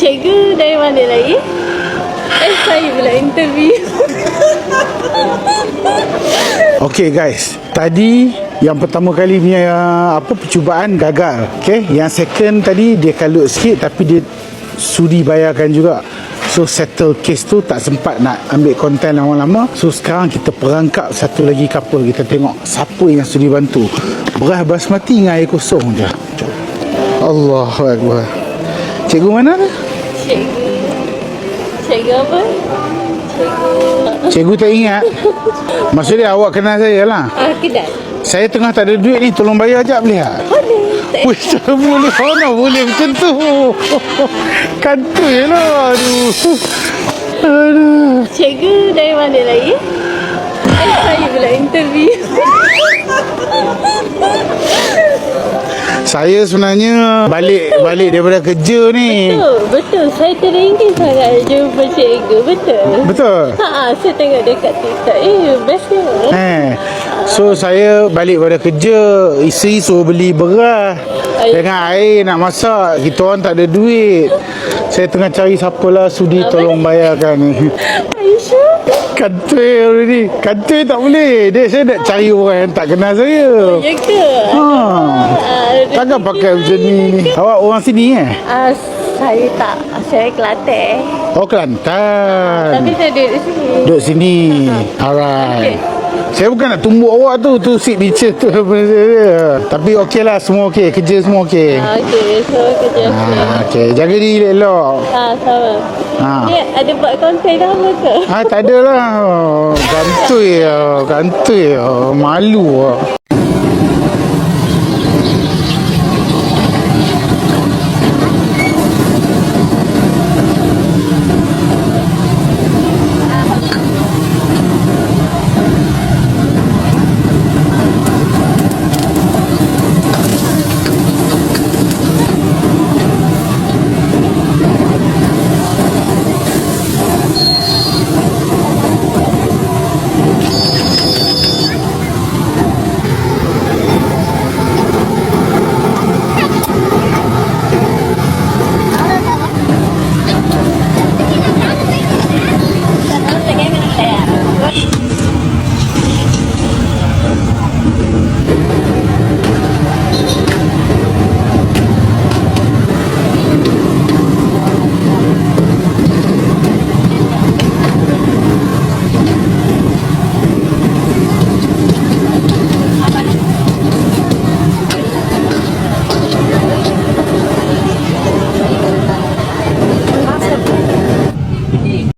Cikgu dari mana lagi? Eh, saya pula interview. Okay guys, tadi yang pertama kali punya apa percubaan gagal. Okay, yang second tadi dia kalut sikit tapi dia sudi bayarkan juga. So settle case tu tak sempat nak ambil konten lama-lama So sekarang kita perangkap satu lagi couple Kita tengok siapa yang sudi bantu Beras basmati dengan air kosong je Allahu Akbar Cikgu mana tu? Cikgu. Cikgu apa? Cikgu. Cikgu tak ingat Maksudnya awak kenal saya lah Ah, kedai. Saya tengah tak ada duit ni Tolong bayar sekejap boleh tak? Boleh. Tak Wih, tak boleh mana boleh macam tu Kantoi lah Aduh Aduh Cikgu dari mana lagi? Eh, saya pula interview. Saya sebenarnya Balik balik daripada kerja ni Betul, betul. Saya teringin sangat jumpa cikgu. Betul. Betul Ha, saya tengok dekat TikTok. Eh, best? Eh, so saya balik pada kerja Isteri suruh beli beras Air. Dengan air nak masak Kita orang tak ada duit Saya tengah cari siapa lah Sudi tolong bayarkan Are Kantoi already Kantoi tak boleh Dia saya nak cari orang yang tak kenal saya Ya ke? Ha. Ah, Takkan pakai macam ni ni Awak orang sini eh? Ah, saya tak. Saya Kelantan. Oh Kelantan Tapi saya duduk sini. Duduk sini Alright Saya bukan nak tumbuk awak tu Tu seat picture tu Tapi okey lah Semua okey Kerja semua okey Ah, Okey, so kerja okey. Ah, okey Jaga diri elok Ah, sama. Ah. Ni ada buat konten dah apa ke? Ah, tak Kantoi lah Kantoi lah Malu lah